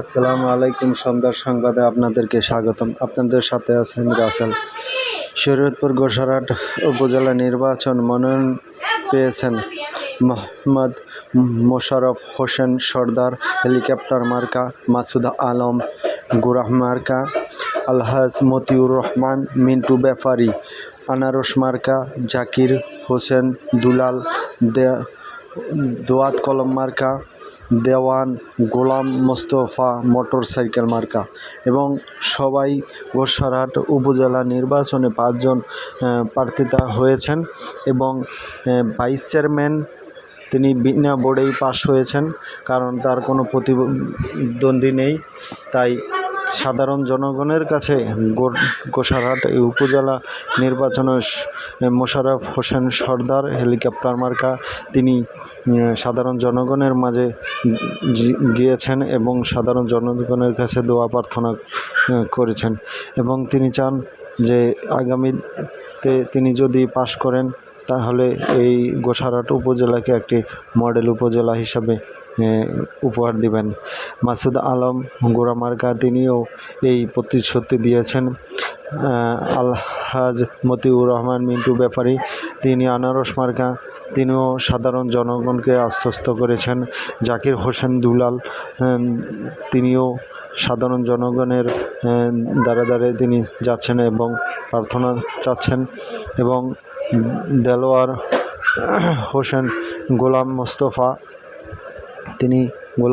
আসসালামু আলাইকুম সন্ধ্যার সংবাদে আপনাদেরকে স্বাগতম। আপনাদের সাথে আছেন রাসেল। শরীয়তপুর গোসারহাট উপজেলা নির্বাচন মনোনয়ন পেয়েছেন মোহাম্মদ মোশাররফ হোসেন সর্দার, হেলিকপ্টার মার্কা মাসুদ আলম, গুরাহ মার্কা আলহাজ মতিউর রহমান, মিন্টু ব্যাপারী আনারস মার্কা জাকির হোসেন, দুলাল দে দোয়াত কলম মার্কা দেওয়ান গোলাম মোস্তফা মোটর সাইকেল মার্কা এবং সবাই গোসারহাট উপজেলা নির্বাচনে পাঁচজন প্রার্থিতা হয়েছেন এবং ভাইস চেয়ারম্যান তিনি বিনা বোর্ডেই পাশ হয়েছেন, কারণ তার কোনো প্রতিদ্বন্দ্বী নেই। তাই সাধারণ জনগণের কাছে গোসারহাট উপজেলা নির্বাচনে মোশাররফ হোসেন সর্দার, হেলিকপ্টার মার্কা, তিনি সাধারণ জনগণের মাঝে গিয়েছেন এবং সাধারণ জনগণের কাছে দোয়া প্রার্থনা করেছেন। এবং তিনি চান যে আগামীতে তিনি যদি পাশ করেন তাহলে এই গোসারহাট উপজেলাকে একটি মডেল উপজেলা হিসাবে উপহার দিবেন। মাসুদ আলম গোরামার্কা তিনিও এই প্রতিশ্রুতি দিয়েছেন। আলহাজ মতিউর রহমান মিন্টু ব্যাপারী, তিনি আনারস মার্কা তিনিও সাধারণ জনগণকে আশ্বস্ত করেছেন। জাকির হোসেন দুলাল তিনিও সাধারণ জনগণের দ্বারা দ্বারে তিনি যাচ্ছেন এবং প্রার্থনা চাচ্ছেন এবং দেলোয়ার হোসেন গোলাম মোস্তফা, তিনি গোলাম